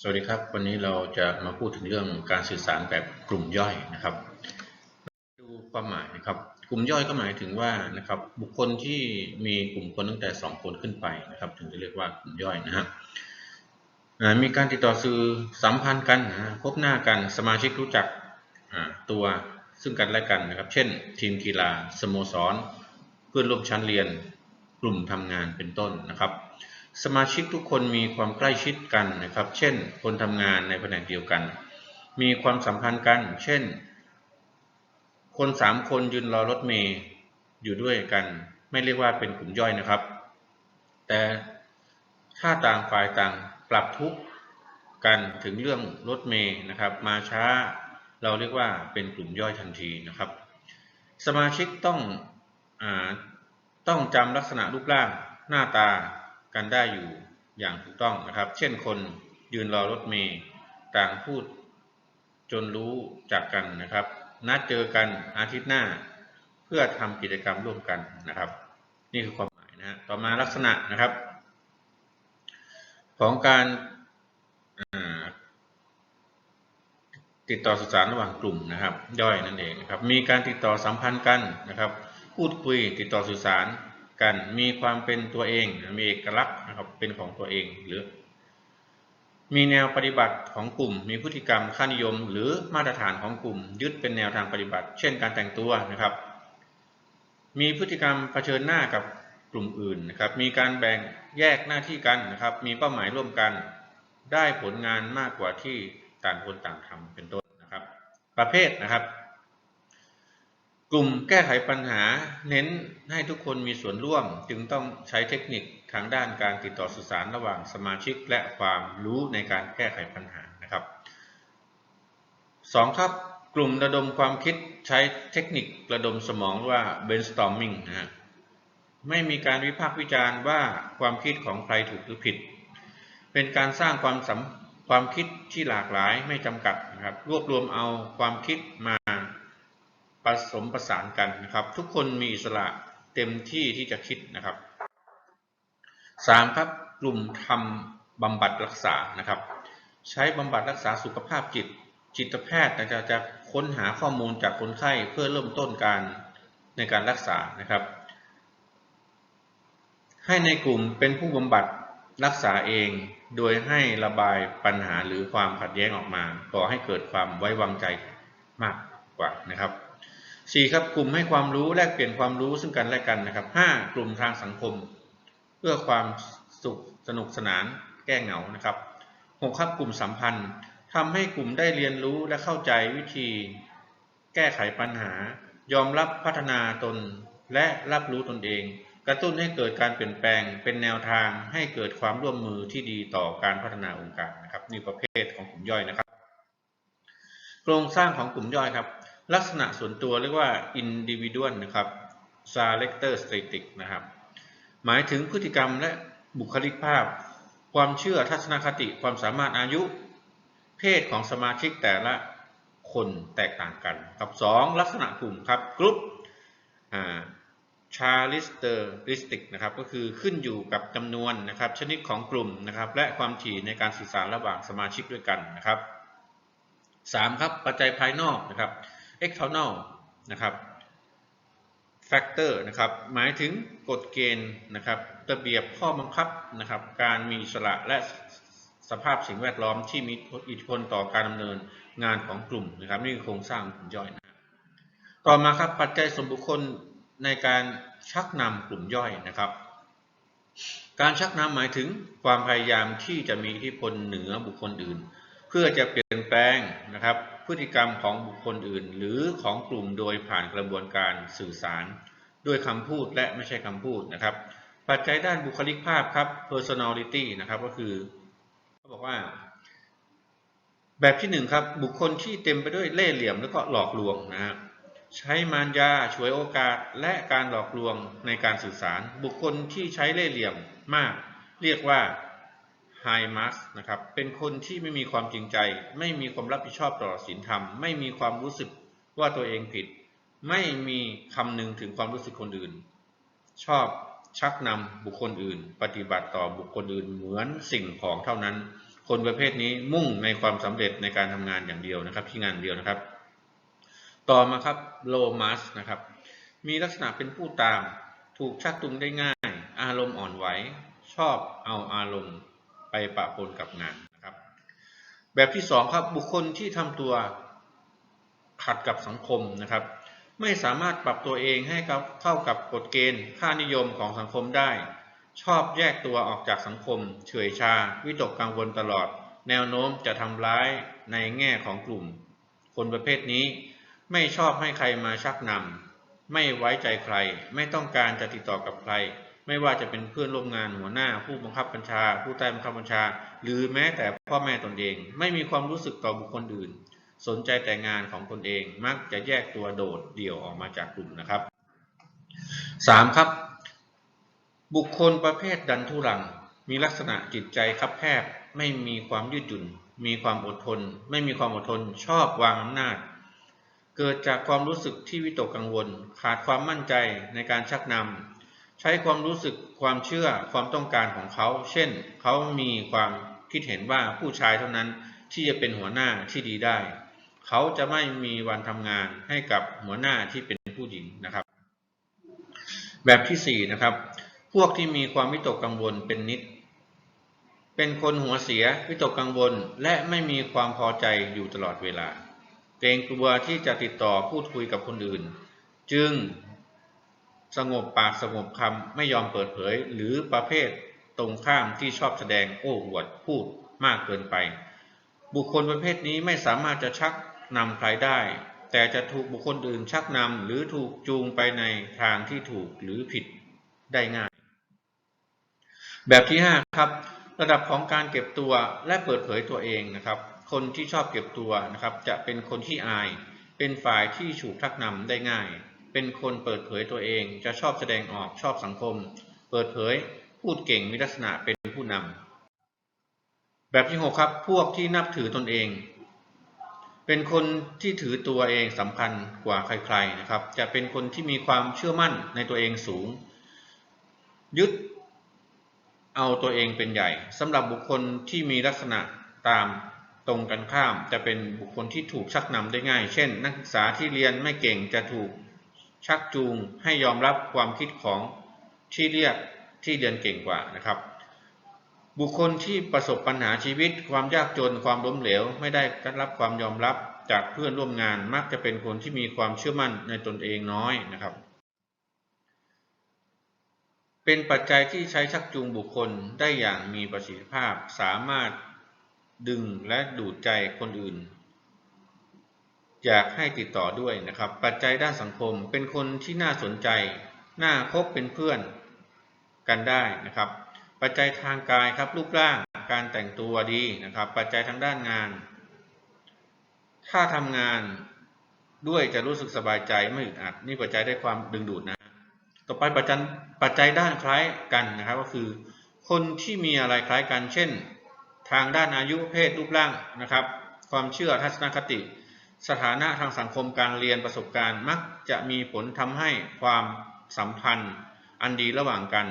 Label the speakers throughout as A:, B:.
A: สวัสดีครับ วันนี้เราจะมาพูดถึงเรื่องการสื่อสารแบบกลุ่มย่อยนะครับ ดูความหมายนะครับ กลุ่มย่อยก็หมายถึงว่านะครับบุคคลที่มีกลุ่มคนตั้งแต่ 2 คนขึ้นไปนะครับ ถึงจะเรียกว่ากลุ่มย่อยนะฮะมีการติดต่อสื่อสัมพันธ์กันนะพบหน้ากันสมาชิกรู้จักตัวซึ่งกันและกันนะครับ เช่น ทีมกีฬาสโมสร เพื่อนร่วมชั้นเรียน กลุ่มทำงานเป็นต้นนะครับ สมาชิกทุกคนมีความใกล้ชิดกันนะครับ เช่น คนทำงานในแผนกเดียวกัน มีความสัมพันธ์กัน เช่น คนสามคนยืนรอรถเมย์อยู่ด้วยกัน ไม่เรียกว่าเป็นกลุ่มย่อยนะครับ แต่ถ้าต่างฝ่ายต่างปรับทุกข์กันถึงเรื่องรถเมย์นะครับ มาช้าเราเรียกว่าเป็นกลุ่มย่อยทันทีนะครับ สมาชิกต้องอต้องจำลักษณะรูปร่างหน้าตา กันได้อยู่อย่างถูกต้องนะครับ เช่นคนยืนรอรถเมย์ต่างพูดจนรู้จักกันนะครับ นัดเจอกันอาทิตย์หน้า เพื่อทำกิจกรรมร่วมกันนะครับ นี่คือความหมายนะฮะต่อมาลักษณะนะครับ ของการติดต่อสื่อสารระหว่างกลุ่มนะครับ ย่อยนั่นเองนะครับ มีการติดต่อสัมพันธ์กันนะครับ พูดคุยติดต่อสื่อสาร กันมีความเป็นตัวเองมีเอกลักษณ์นะครับเป็นของตัวเองหรือ มีแนวปฏิบัติของกลุ่ม มีพฤติกรรมค่านิยม หรือมาตรฐานของกลุ่ม ยึดเป็นแนวทางปฏิบัติ เช่นการแต่งตัวนะครับ มีพฤติกรรมเผชิญหน้ากับกลุ่มอื่นนะครับ มีการแบ่งแยกหน้าที่กันนะครับ มีเป้าหมายร่วมกัน ได้ผลงานมากกว่าที่ต่างคนต่างทำเป็นต้นนะครับ ประเภทนะครับ กลุ่มแก้ไขปัญหาเน้นให้ทุกคนมีส่วนร่วม จึงต้องใช้เทคนิคทางด้านการติดต่อสื่อสารระหว่างสมาชิกและความรู้ในการแก้ไขปัญหานะครับสองครับกลุ่มระดมความคิดใช้เทคนิคระดมสมองว่า brainstorming นะฮะไม่มีการวิพากษ์วิจารณ์ว่าความคิดของใครถูกหรือผิด เป็นการสร้างความสัมความคิดที่หลากหลายไม่จำกัดนะครับรวบรวมเอาความคิดมา สมประสานกันนะครับ ทุกคนมีอิสระเต็มที่ที่จะคิดนะครับสามครับกลุ่มทำบำบัดรักษานะครับ ใช้บำบัดรักษาสุขภาพจิต จิตแพทย์จะจะค้นหาข้อมูลจากคนไข้เพื่อเริ่มต้นการในการรักษานะครับ ให้ในกลุ่มเป็นผู้บำบัดรักษาเอง โดยให้ระบายปัญหาหรือความขัดแย้งออกมาก่อให้เกิดความไว้วางใจมากกว่านะครับ 4. ครับกลุ่มให้ความรู้แลกเปลี่ยนความรู้ซึ่งกันและกันนะครับ 5. กลุ่มทางสังคม เพื่อความสุขสนุกสนานแก้เหงานะครับ 6. ครับกลุ่มสัมพันธ์ทำให้กลุ่มได้เรียนรู้และเข้าใจวิธี แก้ไขปัญหา ยอมรับพัฒนาตนและรับรู้ตนเอง กระตุ้นให้เกิดการเปลี่ยนแปลงเป็นแนวทางให้เกิดความร่วมมือที่ดีต่อการพัฒนาองค์การนะครับนี่ประเภทของกลุ่มย่อยนะครับ โครงสร้างของกลุ่มย่อยครับ ลักษณะส่วนตัวเรียกว่า individual นะครับ selector static นะครับ หมายถึงพฤติกรรมและบุคลิกภาพ ความเชื่อทัศนคติความสามารถอายุ เพศของสมาชิกแต่ละคนแตกต่างกันครับสองลักษณะกลุ่มครับกลุ่มชาลิสเตอร์ริสติกนะครับก็คือขึ้นอยู่กับจำนวนนะครับชนิดของกลุ่มนะครับและความถี่ในการสื่อสารระหว่างสมาชิกด้วยกันนะครับสามครับปัจจัยภายนอกนะครับ external นะครับ factor นะครับหมายถึงกฎเกณฑ์นะครับระเบียบข้อบังคับนะครับ การมีอิสระและสภาพสิ่งแวดล้อมที่มีอิทธิพลต่อการดำเนินงานของกลุ่มนะครับนี่คือโครงสร้างกลุ่มย่อยนะต่อมาครับปัจจัยส่วนบุคคลในการชักนำกลุ่มย่อยนะครับ การชักนำหมายถึงความพยายามที่จะมีอิทธิพลเหนือบุคคลอื่น เพื่อจะเปลี่ยนแปลงนะครับ พฤติกรรมของบุคคลอื่น หรือของกลุ่มโดยผ่านกระบวนการสื่อสาร ด้วยคำพูดและไม่ใช่คำพูดนะครับ ปัจจัยด้านบุคลิกภาพครับ personality นะครับก็คือเขาบอกว่า แบบที่หนึ่งครับบุคคลที่เต็มไปด้วยเล่ห์เหลี่ยมแล้วก็หลอกลวงนะฮะใช้มารยาฉวยโอกาสและการหลอกลวงในการสื่อสาร บุคคลที่ใช้เล่ห์เหลี่ยมมาก เรียกว่า ไฮมัสนะครับเป็นคนที่ไม่มีความจริงใจ ไม่มีความรับผิดชอบต่อศีลธรรม ไม่มีความรู้สึกว่าตัวเองผิด ไม่มีคำนึงถึงความรู้สึกคนอื่น ชอบชักนำบุคคลอื่น ปฏิบัติต่อบุคคลอื่นเหมือนสิ่งของเท่านั้นคคนประเภทนี้มุ่งในความสำเร็จในการทำงานอย่างเดียวนะครับ ที่งานเดียวนะครับ ต่อมาครับโลมัสนะครับมีลักษณะเป็นผู้ตาม ถูกชักจูงได้ง่าย อารมณ์อ่อนไหวชอบเอาอารมณ์ ไปปะปนกับงานนะครับ แบบที่สองครับบุคคลที่ทำตัวขัดกับสังคมนะครับ ไม่สามารถปรับตัวเองให้เข้ากับกฎเกณฑ์ ค่านิยมของสังคมได้ ชอบแยกตัวออกจากสังคม เฉยชา วิตกกังวลตลอด แนวโน้มจะทำร้ายในแง่ของกลุ่ม คนประเภทนี้ไม่ชอบให้ใครมาชักนำไม่ไว้ใจใคร ไม่ต้องการจะติดต่อกับใคร ไม่ว่าจะเป็นเพื่อนร่วมงานหัวหน้า ผู้บังคับบัญชา ผู้ใต้บังคับบัญชา หรือแม้แต่พ่อแม่ตนเอง ไม่มีความรู้สึกต่อบุคคลอื่น สนใจแต่งานของตนเองมักจะแยกตัวโดดเดี่ยวออกมาจากกลุ่มนะครับ 3. ครับ บุคคลประเภทดันทุรัง มีลักษณะจิตใจคับแคบไม่มีความยืดหยุ่น มีความอดทน ไม่มีความอดทน ชอบวางอำนาจ เกิดจากความรู้สึกที่วิตกกังวล ขาดความมั่นใจในการชักนำ ใช้ความรู้สึกความเชื่อความต้องการของเขา เช่น เขามีความคิดเห็นว่าผู้ชายเท่านั้นที่จะเป็นหัวหน้าที่ดีได้ เขาจะไม่มีวันทำงานให้กับหัวหน้าที่เป็นผู้หญิงนะครับ แบบที่ 4 นะครับ พวกที่มีความวิตกกังวลเป็นนิด เป็นคนหัวเสียวิตกกังวลและไม่มีความพอใจอยู่ตลอดเวลาเกรงกลัวที่จะติดต่อพูดคุยกับคนอื่น จึง สงบปากสงบคำไม่ยอมเปิดเผย หรือประเภทตรงข้ามที่ชอบแสดงโอ้อวดพูดมากเกินไป บุคคลประเภทนี้ไม่สามารถจะชักนำใครได้ แต่จะถูกบุคคลอื่นชักนำหรือถูกจูงไปในทางที่ถูกหรือผิดได้ง่าย แบบที่ 5 ครับ ระดับของการเก็บตัวและเปิดเผยตัวเองนะครับ คนที่ชอบเก็บตัวนะครับ จะเป็นคนที่อาย เป็นฝ่ายที่ถูกชักนำได้ง่าย เป็นคนเปิดเผยตัวเอง จะชอบแสดงออกชอบสังคม เปิดเผย พูดเก่งมีลักษณะเป็นผู้นำแบบที่6ครับ พวกที่นับถือตนเอง เป็นคนที่ถือตัวเองสำคัญกว่าใครๆนะครับ จะเป็นคนที่มีความเชื่อมั่นในตัวเองสูง ยึดเอาตัวเองเป็นใหญ่สำหรับบุคคลที่มีลักษณะตามตรงกันข้าม จะเป็นบุคคลที่ถูกชักนำได้ง่าย เช่น นักศึกษาที่เรียนไม่เก่งจะถูก ชักจูงให้ยอมรับความคิดของที่เรียกที่เรียนเก่งกว่านะครับ บุคคลที่ประสบปัญหาชีวิต ความยากจนความล้มเหลว ไม่ได้รับความยอมรับจากเพื่อนร่วมงานมักจะเป็นคนที่มีความเชื่อมั่นในตนเองน้อยนะครับ เป็นปัจจัยที่ใช้ชักจูงบุคคลได้อย่างมีประสิทธิภาพ สามารถดึงและดูดใจคนอื่น อยากให้ติดต่อด้วยนะครับ ปัจจัยด้านสังคมเป็นคนที่น่าสนใจ น่าคบเป็นเพื่อนกันได้นะครับ ปัจจัยทางกายครับรูปร่าง การแต่งตัวดีนะครับ ปัจจัยทางด้านงาน ถ้าทำงานด้วยจะรู้สึกสบายใจไม่อึดอัดนี่ปัจจัยได้ความดึงดูดนะ ต่อไปปัจจัยปัจจัยด้านคล้ายกันนะครับ ก็คือ คนที่มีอะไรคล้ายกัน เช่น ทางด้านอายุเพศรูปร่างนะครับ ความเชื่อทัศนคติ สถานะทางสังคมการเรียนประสบการณ์มักจะมีผลทำให้ความสัมพันธ์ อันดีระหว่างกัน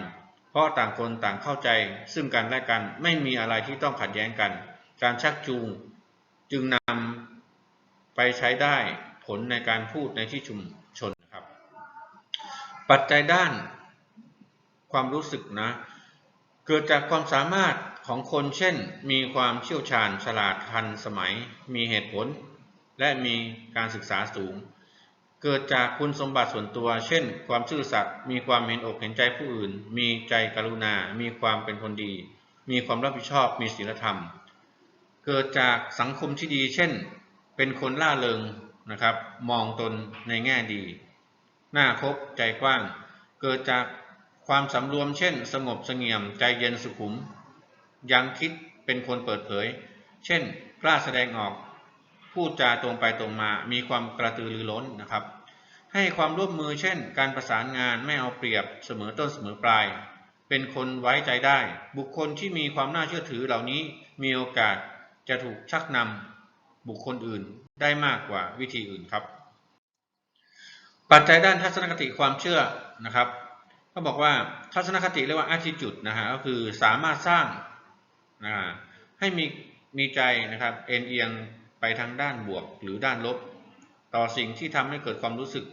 A: เพราะต่างคนต่างเข้าใจ ซึ่งกันและกันไม่มีอะไรที่ต้องขัดแย้งกัน การชักจูงจึงนำไปใช้ได้ผลในการพูดในที่ชุมชนนะครับ ปัจจัยด้านความรู้สึกนะเกิดจากความสามารถของคนเช่น มีความเชี่ยวชาญฉลาดทันสมัย มีเหตุผล และมีการศึกษาสูง เกิดจากคุณสมบัติส่วนตัว เช่น ความซื่อสัตย์มีความเห็นอกเห็นใจผู้อื่น มีใจกรุณา มีความเป็นคนดี มีความรับผิดชอบ มีศีลธรรม เกิดจากสังคมที่ดี เช่น เป็นคนล่าเริงนะครับ มองตนในแง่ดี หน่าคบใจกว้าง เกิดจากความสำรวม เช่น สงบเสงี่ยม ใจเย็นสุขุม ยังคิดเป็นคนเปิดเผย เช่น กล้าแสดงออก พูดจาตรงไปตรงมา มีความกระตือรือร้นนะครับ ให้ความร่วมมือเช่น การประสานงานไม่เอาเปรียบเสมอต้นเสมอปลาย เป็นคนไว้ใจได้ บุคคลที่มีความน่าเชื่อถือเหล่านี้มีโอกาสจะถูกชักนำบุคคลอื่นได้มากกว่าวิธีอื่นครับ ปัจจัยด้านทัศนคติความเชื่อนะครับเขาบอกว่าทัศนคติเรียกว่า attitude นะฮะก็คือสามารถสร้างนะให้มีมีใจนะครับเอ็นเอียง ไปทางด้านบวกหรือด้านลบ ต่อสิ่งที่ทำให้เกิดความรู้สึก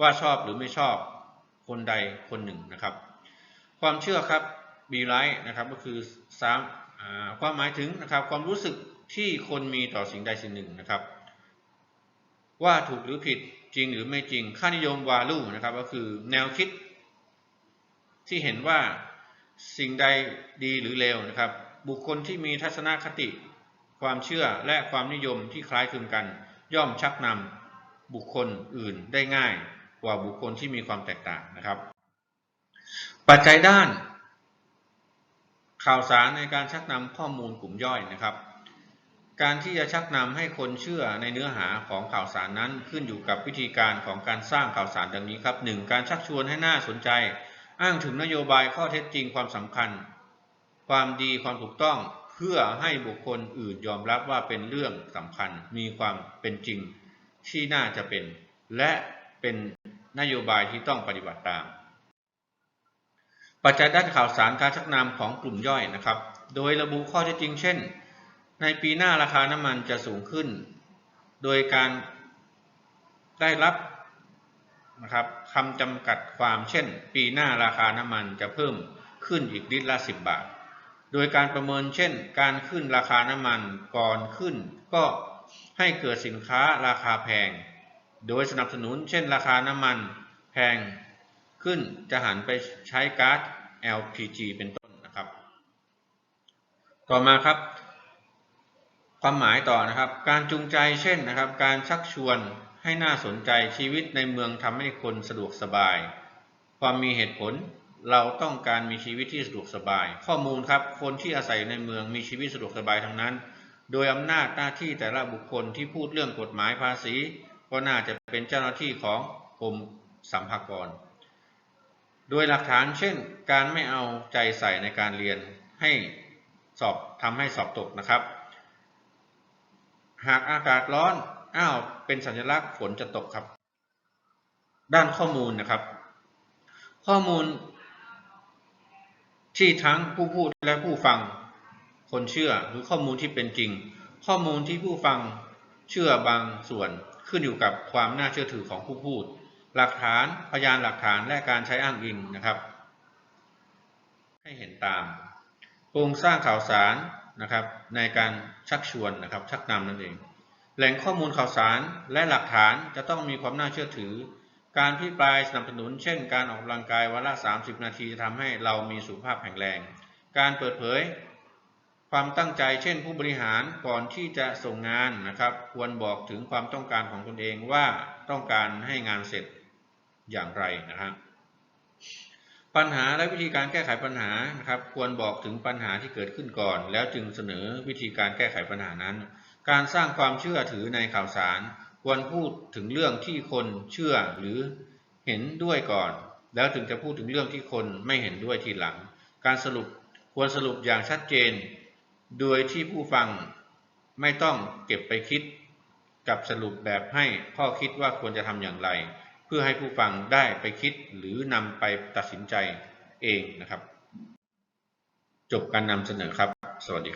A: ว่าชอบหรือไม่ชอบคนใดคนหนึ่งนะครับ ความเชื่อครับบีไลท์นะครับก็คือสามความหมายถึงนะครับความรู้สึกที่คนมีต่อสิ่งใดสิ่งหนึ่งนะครับ ว่าถูกหรือผิดจริงหรือไม่จริง ค่านิยมวาลูนะครับก็คือแนวคิด ที่เห็นว่าสิ่งใดดีหรือเลวนะครับ บุคคลที่มีทัศนคติ ความเชื่อและความนิยมที่คล้ายคลึงกัน ย่อมชักนำบุคคลอื่นได้ง่ายกว่าบุคคลที่มีความแตกต่างนะครับ ปัจจัยด้าน ข่าวสารในการชักนำข้อมูลกลุ่มย่อยนะครับ การที่จะชักนำให้คนเชื่อในเนื้อหาของข่าวสารนั้นขึ้นอยู่กับวิธีการของการสร้างข่าวสารดังนี้ครับ 1. การชักชวนให้น่าสนใจ อ้างถึงนโยบายข้อเท็จจริงความสำคัญ ความดีความถูกต้อง พื่อให้บุคคลอื่นยอมรับว่าเป็นเรื่องสำคัญ มีความเป็นจริงที่น่าจะเป็น และเป็นนโยบายที่ต้องปฏิบัติตาม ปัจจัยด้านข่าวสารการชักนำของกลุ่มย่อยนะครับ โดยระบุข้อเท็จจริงเช่น ในปีหน้าราคาน้ำมันจะสูงขึ้น โดยการได้รับนะครับคำจำกัดความเช่น ปีหน้าราคาน้ำมันจะเพิ่มขึ้นอีกลิตรละ 10 บาท โดยการประเมินเช่น การขึ้นราคาน้ำมันก่อนขึ้น ก็ให้เกิดสินค้าราคาแพง โดยสนับสนุนเช่น ราคาน้ำมันแพงขึ้นจะหันไปใช้ก๊าซ LPG เป็นต้นนะครับ ต่อมาครับ ความหมายต่อนะครับ การจูงใจเช่นนะครับ การชักชวนให้น่าสนใจชีวิตในเมืองทำให้คนสะดวกสบาย ความมีเหตุผล เราต้องการมีชีวิตที่สะดวกสบาย ข้อมูลครับคนที่อาศัยอยู่ในเมืองมีชีวิตสะดวกสบายทั้งนั้น โดยอำนาจหน้าที่แต่ละบุคคลที่พูดเรื่องกฎหมายภาษี ก็น่าจะเป็นเจ้าหน้าที่ของกรมสัมภากร โดยหลักฐานเช่น การไม่เอาใจใส่ในการเรียนให้สอบทำให้สอบตกนะครับ หากอากาศร้อนอ้าวเป็นสัญลักษณ์ฝนจะตกครับ ด้านข้อมูลนะครับ ข้อมูล ที่ทั้งผู้พูดและผู้ฟัง คนเชื่อหรือข้อมูลที่เป็นจริง ข้อมูลที่ผู้ฟังเชื่อบางส่วนขึ้นอยู่กับความน่าเชื่อถือของผู้พูด หลักฐานพยานหลักฐานและการใช้อ้างอิงนะครับ ให้เห็นตาม โครงสร้างข่าวสารนะครับ ในการชักชวนนะครับ ชักนำนั่นเอง แหล่งข้อมูลข่าวสารและหลักฐานจะต้องมีความน่าเชื่อถือ การพิปรายสนับสนุน เช่น การออกกำลังกายวันละ 30 นาทีจะทำให้เรามีสุขภาพแข็งแรง การเปิดเผย ความตั้งใจ เช่น ผู้บริหารก่อนที่จะส่งงานนะครับ ควรบอกถึงความต้องการของตนเองว่าต้องการให้งานเสร็จอย่างไรนะครับปัญหาและวิธีการแก้ไขปัญหานะครับ ควรบอกถึงปัญหาที่เกิดขึ้นก่อน แล้วจึงเสนอวิธีการแก้ไขปัญหานั้น การสร้างความเชื่อถือในข่าวสาร ควรพูดถึงเรื่องที่คนเชื่อหรือเห็นด้วยก่อน แล้วถึงจะพูดถึงเรื่องที่คนไม่เห็นด้วยทีหลัง การสรุปควรสรุปอย่างชัดเจน โดยที่ผู้ฟังไม่ต้องเก็บไปคิด กับสรุปแบบให้ข้อคิดว่าควรจะทำอย่างไร เพื่อให้ผู้ฟังได้ไปคิดหรือนำไปตัดสินใจเองนะครับ จบการนำเสนอครับ สวัสดีครับ